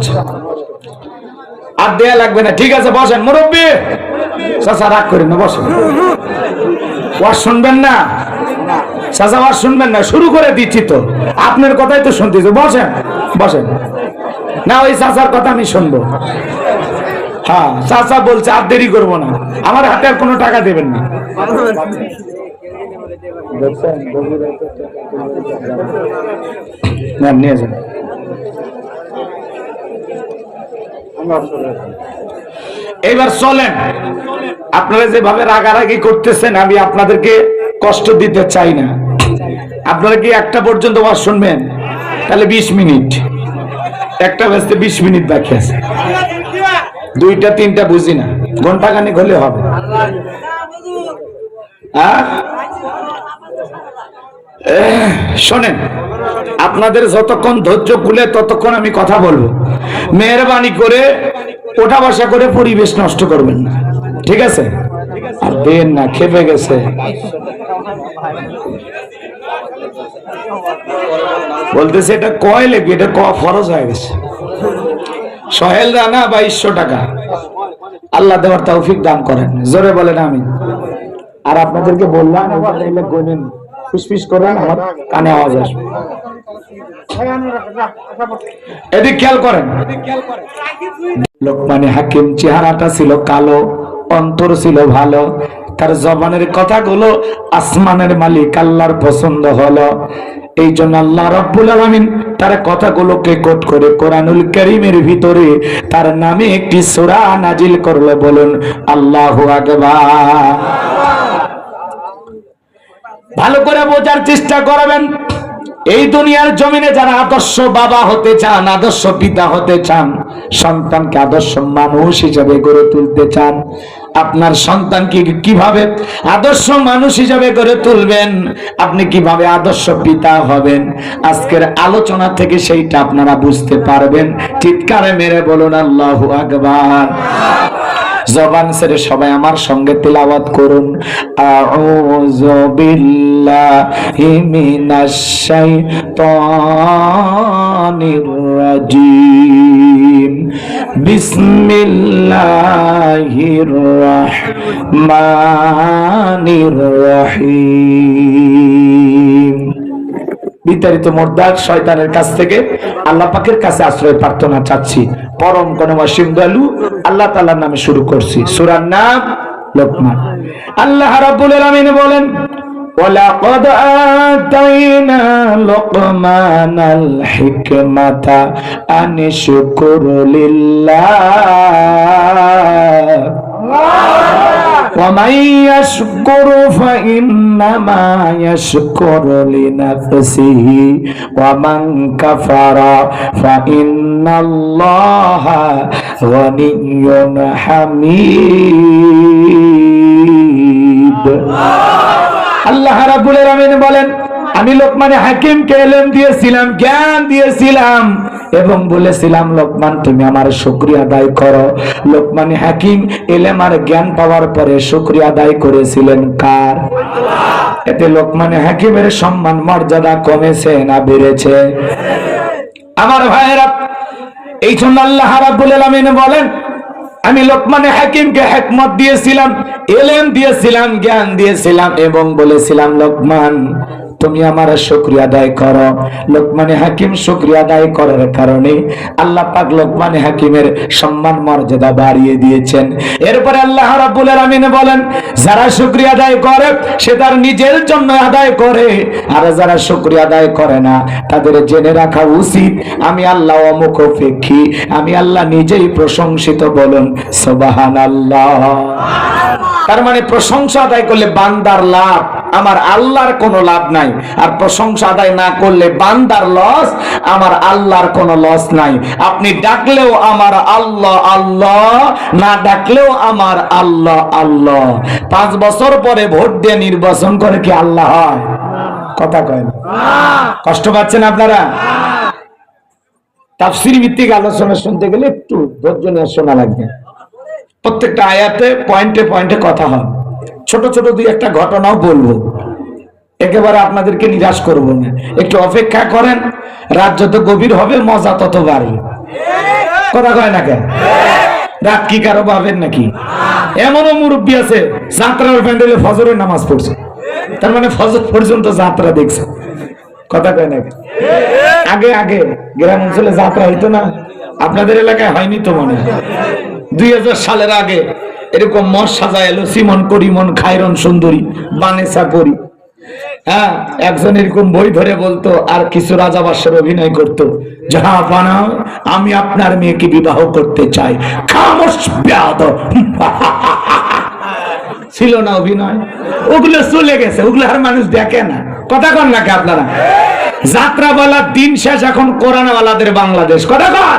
হচ্ছে আর দেয়া লাগবে না। ঠিক আছে বসেন। মুরব্বী। চাচা রাগ করেন না বসেন। ওয়াজ শুনবেন না? চাচা ওয়াজ শুনবেন না? শুরু করে দিচ্ছি তো। আপনার কথাই তো শুনতেছি। বসেন বসেন। না ওই চাচার কথা আমি শুনব। হ্যাঁ চাচা বলছে আর দেরি করব না। আমার হাতে আর কোনো টাকা দেবেন না। না, নিয়ে যান। এইবার চলেন। আপনারা যেভাবে রাগারাগি করতেছেন, আমি আপনাদেরকে কষ্ট দিতে চাই না। আপনারা কি একটা পর্যন্ত ওয়াজ শুনবেন? তাহলে বিশ মিনিট। একটা বাজতে বিশ মিনিট বাকি আছে। দুইটা, তিনটা বুঝি না। ঘণ্টা খানিক হলে হবে। হ্যাঁ? শোনেন, আপনাদের যতক্ষণ ধৈর্য খুলে ততক্ষণ আমি কথা বলব। মেহরবানি করে ওঠা বসা করে পরিবেশ নষ্ট করবেন না। ঠিক আছে? আর দেন না, খেপে গেছে। বলতেছে, এটা কয় লেগে এটা ক ফরজ হয়ে গেছে। সহেল রানা বাইশশো টাকা। আল্লাহ দেওয়ার তৌফিক দান করেন। জোরে বলেন আমি আর আপনাদেরকে বললাম ফুসফিস করেন আমার কানে আওয়াজ আসবে। এদিক খেয়াল করেন। লোকমানে হাকিম চেহারাটা ছিল কালো, অন্তর ছিল ভালো। তার জবানের কথাগুলো আসমানের মালিক আল্লাহর পছন্দ হলো। এই জন্য আল্লাহ রব্বুল আলমিন তার কথাগুলোকে কোট করে কোরআনুল করিমের ভিতরে তার নামে একটি সূরা নাজিল করল। বলুন, আল্লাহু আকবার। ভালো করে বোঝার চেষ্টা করবেন। এই দুনিয়ার জমিনে যারা আদর্শ বাবা হতে চান, আদর্শ পিতা হতে চান, সন্তানকে আদর্শ মানুষ হিসাবে গড়ে তুলতে চান, আপনার সন্তানকে কীভাবে আদর্শ মানুষ হিসাবে গড়ে তুলবেন, আপনি কীভাবে আদর্শ পিতা হবেন, আজকের আলোচনা থেকে সেইটা আপনারা বুঝতে পারবেন। চিৎকারে মেরে বলুন, আল্লাহু আকবার। জবান ছেড়ে সবাই আমার সঙ্গে তেলাওয়াত করুন। আউযু বিসমিল্লাহির রহমানির রহিম। বিতাড়িত মোর্দার শয়তানের কাছ থেকে আল্লাহ পাকের কাছে আশ্রয় প্রার্থনা চাচ্ছি পরম গণবাসীম দয়ালু আল্লাহ তাআলার নামে শুরু করছি সূরার নাম লোকমান আল্লাহ রাব্বুল আলামিন বলেন ولقد آتينا لقمان الحكمة أن اشكر لله ومن يشكر فإنما يشكر لنفسه ومن كفر فإن الله غني حميد আল্লাহ রাব্বুল আলামিন বলেন আমি লোকমানে হাকিমকে এলেম দিয়েছিলাম জ্ঞান দিয়েছিলাম এবং বলেছিলাম, লোকমান, তুমি আমার শুকরিয়া আদায় করো। লোকমানে হাকিম এলেম আর জ্ঞান পাওয়ার পরে শুকরিয়া আদায় করেছিলেন কার? এতে লোকমানে হাকিমের সম্মান মর্যাদা কমেছে না বেড়েছে? আমার ভাইয়েরা, এই জন্য আল্লাহ রাব্বুল আলামিন বলেন, আমি লোকমানে হাকিমকে হেকমত দিয়েছিলাম, এলেম দিয়েছিলাম, জ্ঞান দিয়েছিলাম এবং বলেছিলাম, লোকমান তুমি আমার শুক্রিয়া আদায় করো। লোকমানে হাকিম শুক্রিয়া আদায় করার কারণে আল্লাহ পাক লোকমানে হাকিমের সম্মান মর্যাদা বাড়িয়ে দিয়েছেন। এরপরে আল্লাহ রাব্বুল আলামিন বলেন, যারা শুক্রিয়া আদায় করে, সে তার নিজের জন্য আদায় করে। আর যারা শুক্রিয়া আদায় করে না, তাদের জেনে রাখা উচিত, আমি আল্লাহ অমুখ অপেক্ষী আমি আল্লাহ নিজেই প্রশংসিত বলুন সোবাহান আল্লাহ তার মানে প্রশংসা আদায় করলে বান্দার লাভ, আমার আল্লাহর কোনো লাভ নাই। আর প্রশংসা আদায় না করলে বান্দার লস, আমার আল্লাহর কোনো লস নাই। আপনি ডাকলেও আমার আল্লাহ আল্লাহ, না ডাকলেও আমার আল্লাহ আল্লাহ। পাঁচ বছর পরে ভোট দিয়ে নির্বাচন করে কি আল্লাহ কথা কয় না। কষ্ট পাচ্ছেন আপনারা? তাফসির ভিত্তিক আলোচনা শুনতে গেলে একটু ধৈর্য নিয়ে শোনা লাগবে। প্রত্যেকটা আয়াতে পয়েন্টে পয়েন্টে কথা হয়। ছোট ছোট দুই একটা ঘটনাও বলব। একেবারে আপনাদেরকে নিরাশ করব না। একটু অপেক্ষা করেন, রাত যত গভীর হবে, মজা তত বাড়বে। কথা কয় না কেন? রাত কি কারও পাবেন নাকি? এমনও মুরব্বী আছে, যাত্রার প্যান্ডেলে ফজরের নামাজ পড়ছে। তার মানে ফজর পর্যন্ত যাত্রা দেখছে। কথা কয় না আগে আগে গ্রাম অঞ্চলে যাত্রা হইতো না। আপনাদের এলাকায় হয়নি তো মনে দুই সালের আগে এরকম মশ সাজা এলো, সিমন করিমন খায়রন সুন্দরী বানেসা করি। হ্যাঁ একজন এরকম বই ধরে বলতো, আর কিছু রাজা বাদশার অভিনয় করতো। যাহা আমি আপনার মেয়েকে বিবাহ করতে চাই। ছিল না অভিনয়। ওগুলো চলে গেছে, ওগুলো আর মানুষ দেখে না। কথা কন নাকি আপনারা? যাত্রা বলার দিন শেষ এখন কোরআনওয়ালাদের বাংলাদেশ। কথা কন?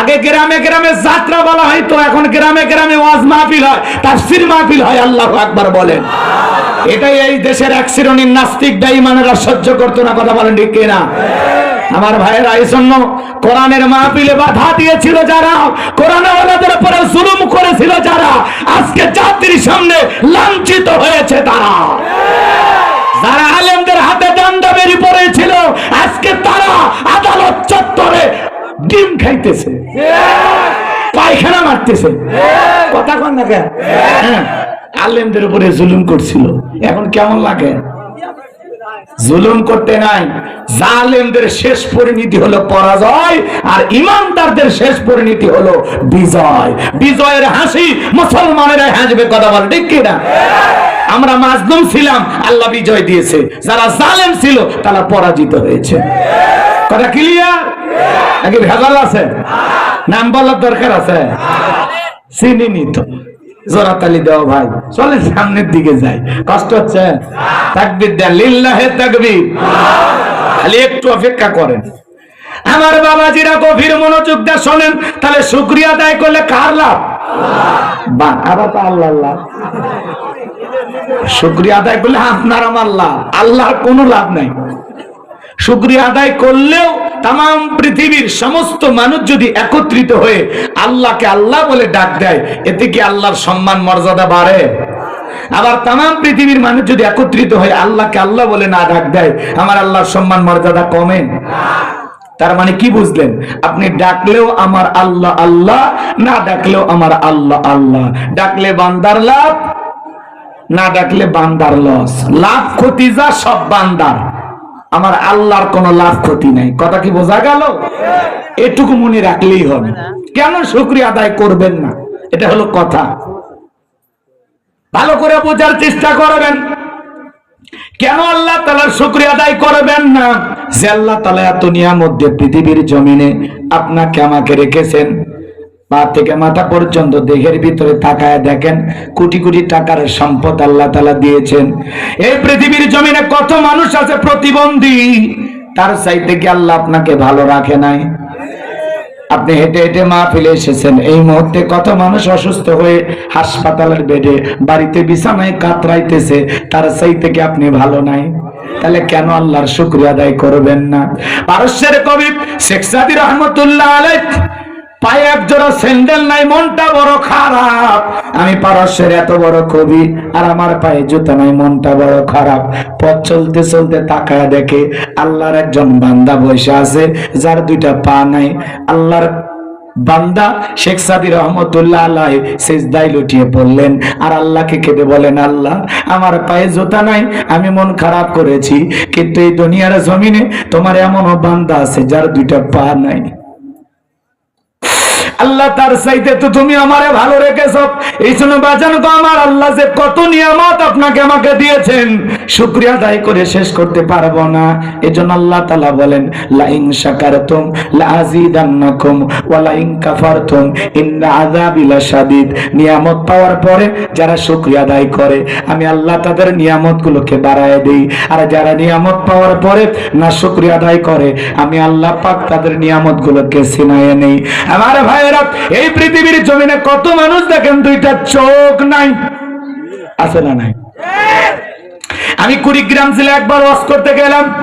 আগে গ্রামে গ্রামে যাত্রা বলা হয় তো এখন গ্রামে গ্রামে ওয়াজ মাহফিল হয়, তাফসির মাহফিল হয়, আল্লাহ আকবার বলেন। এটাই এই দেশের এক শ্রেণির নাস্তিক বেঈমানেরা সহ্য করতো না কথা বলেন ঠিক কিনা? আমার ভাইয়েরা এই জন্য কোরআনের মাহফিলে বাধা দিয়েছিল যারা কোরআনওয়ালাদের উপরে জুলুম করেছিল যারা আজকে জাতির সামনে লাঞ্ছিত হয়েছে তারা। যারা আলেমদের হাতে দণ্ড বেরিয়ে পড়েছিল আজকে তারা আদালত চত্বরে ডিম খাইতেছে। পায়খানা মারতেছে। কথা কন না কেন? হ্যাঁ, আলেমদের উপরে জুলুম করছিল। এখন কেমন লাগে? জুলুম করতে নাই। জালেমদের শেষ পরিণতি হলো পরাজয়, আর ইমানদারদের শেষ পরিণতি হলো বিজয়। বিজয়ের হাসি মুসলমানেরা হাসবে, কথা বল, ঠিক কিনা? আমরা মাজলুম ছিলাম, আল্লাহ বিজয় দিয়েছে। যারা জালেম ছিল, তারা পরাজিত হয়েছে। কথা ক্লিয়ার নাকি ভেজাল আছে? নাম বলার দরকার আছে? চিনি তো জোরাতালি দেও ভাই। চলে সামনের দিকে যাই। কষ্ট হচ্ছে? তাকবির দেন। লিল্লাহে তাকবির। খালি একটু অপেক্ষা করেন। আমার বাবাজিরা গভীর মনোযোগ দিয়ে শোনেন, তাহলে শুক্রিয়া আদায় করলে কার লাভ? বা আবার তো আল্লাহ আল্লাহ শুক্রিয়া আদায় করলে আপনার আমার লাভ। আল্লাহর কোনো লাভ নাই। শুক্রিয়া আদায় করলেও তাম পৃথিবীর সমস্ত মানুষ যদি একত্রিত হয়ে আল্লাহকে আল্লাহ বলে ডাক দেয়, এতে কি আল্লাহর সম্মান, মর্যাদা বাড়ে? আবার তাম পৃথিবীর মানুষ যদি একত্রিত হয়ে আল্লাহকে আল্লাহ বলে না ডাক দেয়, আমার আল্লাহর সম্মান, মর্যাদা কমে? তার মানে কি বুঝলেন? আপনি ডাকলেও আমার আল্লাহ আল্লাহ, না ডাকলেও আমার আল্লাহ আল্লাহ। ডাকলে বান্দার লাভ, না ডাকলে বান্দার লস। লাভ, ক্ষতি যা, সব বান্দার। আমার আল্লাহর কোনো লাভ ক্ষতি নাই। কথা কি বোঝা গেল? এটুকু মনে রাখলেই হবে। কেন শুক্রিয়া আদায় করবেন না? এটা হলো কথা। ভালো করে বোঝার চেষ্টা করবেন। কেন আল্লাহ তালার শুক্রিয়া আদায় করবেন না? যে আল্লাহ তালা এত নিয়ামত দিয়ে পৃথিবীর জমিনে আপনাকে আমাকে রেখেছেন। পা থেকে মাথা পর্যন্ত দেহের ভিতরে তাকায় দেখেন, কোটি কোটি টাকার সম্পদ আল্লাহ তালা দিয়েছেন। এই পৃথিবীর জমিনে কত মানুষ আছে প্রতিবন্ধী? তার চাইতে কি আল্লাহ আপনাকে ভালো রাখে নাই? আপনি হেঁটে হেঁটে মাহফিলে এসেছেন, এই মুহূর্তে কত মানুষ অসুস্থ হয়ে হাসপাতালের বেডে, বাড়িতে বিছানায় কাতরাইতেছে, তার সেই থেকে আপনি ভালো নাই? তাহলে কেন আল্লাহর শুক্রিয়া আদায় করবেন না? পারস্যের কবি শেখ সাদি রহমতুল্লাহ আলাই পায়ে এক জোড়া স্যান্ডেল নাই, মনটা বড় খারাপ। আমি পারস্যের এত বড় কবি, আর আমার পায়ে জুতা নাই, মনটা বড় খারাপ। পথ চলতে চলতে তাকায় দেখে আল্লাহর একজন বান্দা বসে আছে, যার দুইটা পা নাই। আল্লাহর বান্দা শেখ রহমতুল্লাহ আলাই সেজদাই লুটিয়ে পড়লেন, আর আল্লাহকে কেঁদে বলেন, আল্লাহ, আমার পায়ে জুতা নাই, আমি মন খারাপ করেছি, কিন্তু এই দুনিয়ার জমিনে তোমার এমনও বান্দা আছে যার দুইটা পা নাই। আল্লাহ তার চাইতে তো তুমি আমারে ভালো রেখেছ। এই জন্য বাঁচানো তো আমার আল্লাহ যে কত নিয়ামত আপনাকে আমাকে দিয়েছেন, শুক্রিয়া আদায় করে শেষ করতে পারব না। এই জন্য আল্লাহ তালা বলেন লাইং শাকারতুম লাজিদান্নাকুম ওয়া লাইং কাফারতুম ইন্না আযাবি লাশাদীদ। নিয়ামত পাওয়ার পরে যারা শুক্রিয়া আদায় করে, আমি আল্লাহ তাদের নিয়ামত গুলোকে বাড়ায় দেই। আর যারা নিয়ামত পাওয়ার পরে না শুক্রিয়া আদায় করে, আমি আল্লাহ পাক তাদের নিয়ামত গুলোকে ছিনাইয়ে নেই। আমার ভাইয়েরা, এই পৃথিবীর জমিনে কত মানুষ দেখেন, দুইটা চোখ নাই। আছে না নাই? আমি কুড়িগ্রাম জেলা একবার ওয়াজ করতে গেলাম।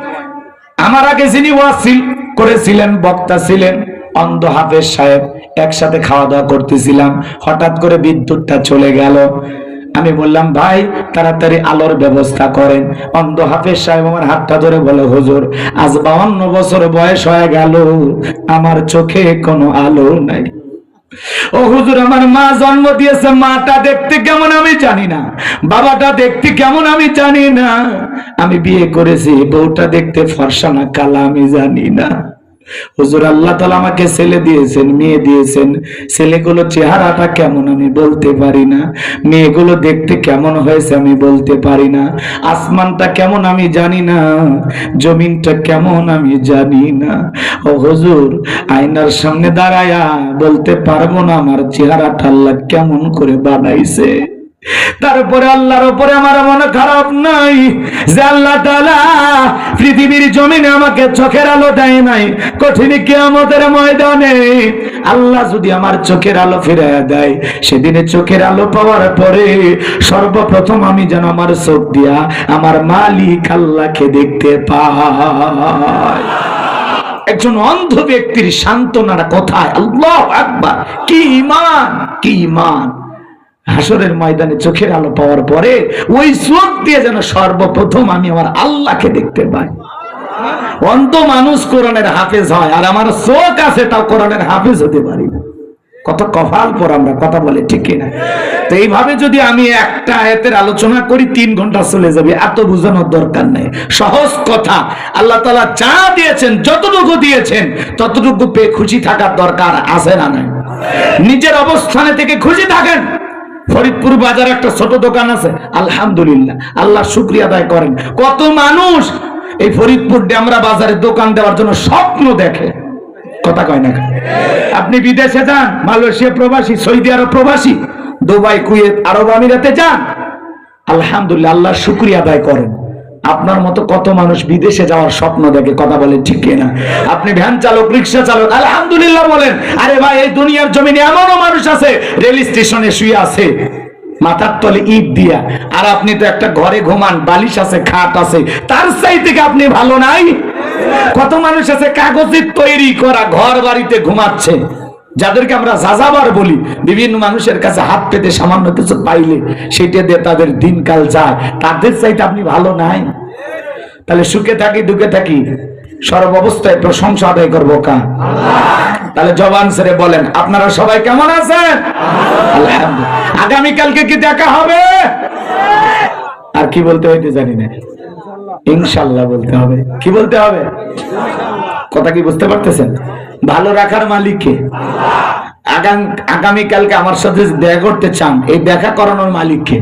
আমার আগে যিনি ওয়াজ ছিল- করেছিলেন, বক্তা ছিলেন, অন্ধ হাফেজ সাহেব, একসাথে খাওয়া দাওয়া করতেছিলাম। হঠাৎ করে বিদ্যুৎটা চলে গেল। আমি বললাম, ভাই, তাড়াতাড়ি আলোর ব্যবস্থা করেন। অন্ধ হাফেজ সাহেব আমার হাতটা ধরে বলে, হুজুর, আজ বাউন্ন বছর বয়স হয়ে গেল, আমার চোখে কোনো আলো নাই। ও হুজুর, আমার মা জন্ম দিয়েছে, মাটা দেখতে কেমন আমি জানি না, বাবাটা দেখতে কেমন আমি জানি না। আমি বিয়ে করেছি, বউটা দেখতে ফর্সা না, কালা আমি জানি না। হুজুর, আল্লাহ তালা আমাকে ছেলে দিয়েছেন, মেয়ে দিয়েছেন। ছেলেগুলো চেহারাটা কেমন আমি বলতে পারি না। মেয়েগুলো দেখতে কেমন হয়েছে আমি বলতে পারি না। আসমানটা কেমন আমি জানি না। জমিনটা কেমন আমি জানি না। ও হুজুর, আয়নার সামনে দাঁড়ায়া বলতে পারব না আমার চেহারাটা আল্লাহ কেমন করে বানাইছে। তারপরে আল্লাহর উপরে আমার মনে খারাপ নাই, যে আল্লাহ তাআলা পৃথিবীর জমিনে আমাকে চোখের আলো দেয় নাই, কঠিন কিয়ামতের ময়দানে আল্লাহ যদি আমার চোখের আলো ফিরাইয়া দেয়, সেদিনে চোখের আলো পাওয়ার পরে সর্বপ্রথম আমি যেন আমার চোখ দিয়া আমার মালিক আল্লাহকে দেখতে পাই। একজন অন্ধ ব্যক্তির সান্ত্বনার কথায় আল্লাহ আকবার, কি ইমান কি ইমান হাসরের ময়দানে চোখের আলো পাওয়ার পরে ওই চোখ দিয়ে যেন সর্বপ্রথম আমি আমার আল্লাহকে দেখতে পাই। অন্ধ মানুষ কোরআনের হাফেজ হয়, আর আমার চোখ আছে তাও কোরআনের হাফেজ হতে পারি না। কত কপাল পর আমরা কথা বলে, ঠিক না তো এইভাবে যদি আমি একটা আয়াতের আলোচনা করি, তিন ঘণ্টা চলে যাবে, এত বোঝানোর দরকার নেই। সহজ কথা, আল্লাহ তালা যা দিয়েছেন, যতটুকু দিয়েছেন, ততটুকু পেয়ে খুশি থাকার দরকার আছে না নাই? নিজের অবস্থানে থেকে খুশি থাকেন। ফরিদপুর বাজার একটা ছোট দোকান আছে, আলহামদুলিল্লাহ, আল্লাহ শুক্রিয়া আদায় করেন। কত মানুষ এই ফরিদপুর ডেমরা বাজারে দোকান দেওয়ার জন্য স্বপ্ন দেখে। কথা কয় না আপনি বিদেশে যান, মালয়েশিয়া প্রবাসী, সৌদি আরব প্রবাসী, দুবাই, কুয়েত, আরব আমিরাতে যান, আলহামদুলিল্লাহ, আল্লাহ শুক্রিয়া আদায় করেন। আপনার মতো কত মানুষ বিদেশে যাওয়ার স্বপ্ন দেখে কথা বলেন ঠিক না আপনি ভ্যান চালক, রিক্সা চালক, আলহামদুলিল্লাহ বলেন, আরে ভাই, এই দুনিয়ার জমিনে এমনও মানুষ আছে, রেল স্টেশনে শুয়ে আছে, মাথার তলে ইট দিয়া, আর আপনি তো একটা ঘরে ঘুমান, বালিশ আছে, খাট আছে, তার চাই থেকে আপনি ভালো নাই? কত মানুষ আছে কাগজের তৈরি করা ঘর বাড়িতে ঘুমাচ্ছে। যাদেরকে আমরা যাযাবার বলি, বিভিন্ন মানুষের কাছে হাত পেতে সামান্য কিছু পাইলে সেটা দিয়ে তাদের দিনকাল যায়। তাদের চাইতে আপনি ভালো নাই। তাহলে সুখে থাকি, দুঃখে থাকি, সর্ব অবস্থায় প্রশংসা আদায় করব কা? তাহলে জবান সেরে বলেন, আপনারা সবাই কেমন আছেন? আলহামদুলিল্লাহ। আগামীকালকে কি দেখা হবে? আর কি বলতে হইতে জানি না। ইনশাল্লাহ বলতে হবে। কি বলতে হবে? কথা কি বুঝতে পারতেছেন? ভালো রাখার মালিককে আগামীকালকে আমার সাথে দেখা করতে চান, এই দেখা করানোর মালিককে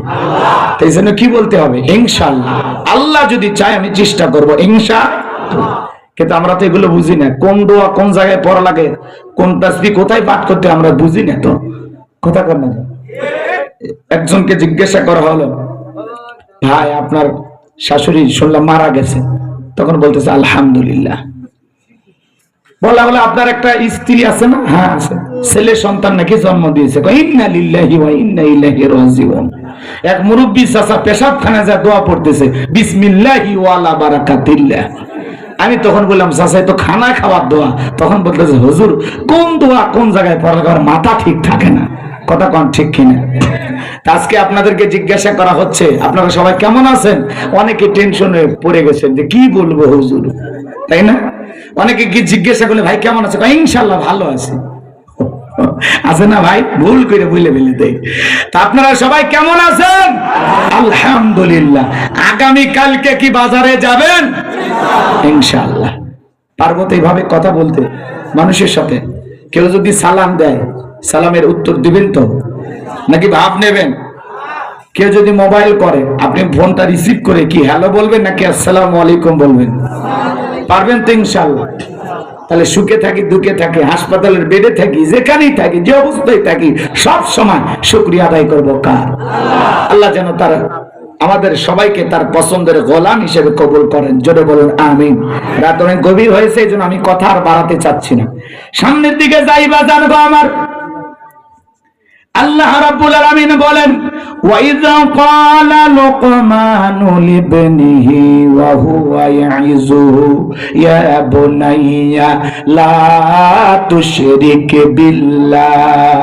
এই জন্য কি বলতে হবে? ইনশাল্লাহ আল্লাহ যদি চায়, আমি চেষ্টা করব ইনশা কিন্তু আমরা তো এগুলো বুঝি না। কোন দোয়া কোন জায়গায় পড়া লাগে? কোন তাসবি কোথায় পাঠ করতে আমরা বুঝি না তো। কথা কর না একজনকে জিজ্ঞাসা করা হলো, ভাই, আপনার শাশুড়ি শুনলাম মারা গেছে। তখন বলতেছে, আলহামদুলিল্লাহ। বলা বলে আপনার একটা স্ত্রী আছে না? হ্যাঁ আছে। ছেলে সন্তান নাকি জন্ম দিয়েছে? এক মুরব্বি চাচা পেশাবখানে যা দোয়া পড়তেছে, বিসমিল্লাহি আমি তখন বললাম চাচাই তো খানা খাওয়ার দোয়া। তখন বলতেছে, হুজুর, কোন দোয়া কোন জায়গায় পড়া করার মাথা ঠিক থাকে না? কথা কোন ঠিক কিনা? আজকে আপনাদেরকে জিজ্ঞাসা করা হচ্ছে, আপনারা সবাই কেমন আছেন? অনেকে টেনশনে পড়ে গেছেন যে কি বলব হুজুর? তাই না? অনেকে কি জিজ্ঞাসা করলে, ভাই, কেমন আছে? ইনশাল্লাহ ভালো আছে। আছে না ভাই? ভুল করে বুঝলে ফেলে দেয়। তা আপনারা সবাই কেমন আছেন? আলহামদুলিল্লাহ। আগামী কালকে কি বাজারে যাবেন? ইনশাল্লাহ পারব তো এইভাবে কথা বলতে, মানুষের সাথে। কেউ যদি সালাম দেয়, সালামের উত্তর দিবেন তো? নাকি ভাব নেবেন? কেউ যদি মোবাইল করে, আপনি ফোনটা রিসিভ করে কি, হ্যালো বলবেন নাকি, আসসালামু আলাইকুম বলবেন? পারবেন তো ইনশাল্লাহ তাহলে সুখে থাকি, দুঃখে থাকি, হাসপাতালের বেডে থাকি, যেখানেই থাকি, যে অবস্থায় থাকি, সব সময় শুক্রিয়া আদায় করব কার? আল্লাহ যেন তার, আমাদের সবাইকে তার পছন্দের গোলাম হিসেবে কবুল করেন। জোরে বলুন, আমিন। রাত অনেক গভীর হয়েছে, এই জন্য আমি কথা আর বাড়াতে চাচ্ছি না। সামনের দিকে যাই বা জানব আমার। আল্লাহ রাব্বুল আলামিন বলেন ওয়াইযা ক্বালা লুকমানু লিবনিহি ওয়া হুয়া ইয়াইযুহু, ইয়া বুনাইয়া, লা তুশরিক বিল্লাহ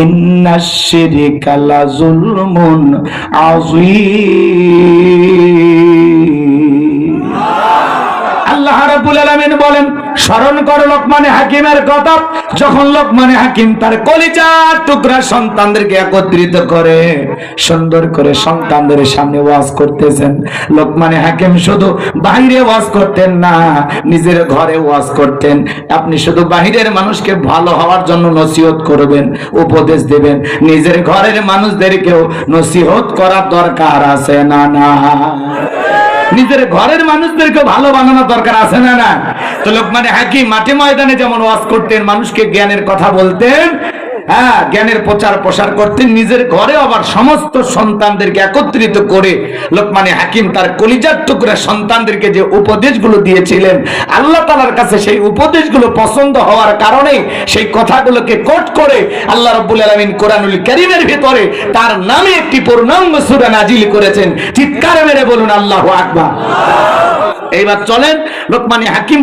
ইন্নাশ শিরকা লাযুলমুন আযীম. আল্লাহ বলেন, স্মরণ করো লোকমানে হাকিমের কথা যখন লোকমানে হাকিম তার টুকরা সন্তানদেরকে একত্রিত করে সুন্দর করে সন্তানদের সামনে ওয়াজ করতেছেন। লোকমানে হাকিম শুধু ওয়াজ করতেন না, নিজের ঘরে ওয়াজ করতেন। আপনি শুধু বাহিরের মানুষকে ভালো হওয়ার জন্য নসিহত করবেন, উপদেশ দেবেন। নিজের ঘরের মানুষদেরকেও নসিহত করার দরকার আছে না না? নিজের ঘরের মানুষদেরকে ভালো বানানোর দরকার আছে না না? তো লোকমানে হাকিম মাঠে ময়দানে যেমন ওয়াজ করতেন, মানুষকে জ্ঞানের কথা বলতেন হ্যাঁ জ্ঞানের প্রচার প্রসার করতেন নিজের ঘরে আবার সমস্ত সন্তানদেরকে একত্রিত করে লোকমানে হাকিম তার কলিজার টুকরা সন্তানদেরকে যে উপদেশগুলো দিয়েছিলেন, আল্লাহ তালার কাছে সেই উপদেশগুলো পছন্দ হওয়ার কারণে সেই কথাগুলোকে কোট করে আল্লাহ রব্বুল আলমিন কোরআনুল করিমের ভিতরে তার নামে একটি পূর্ণাঙ্গ সুরা নাজিল করেছেন। চিৎকার মেরে বলুন, আল্লাহ আকবার। এইবার চলেন, লোকমানে হাকিম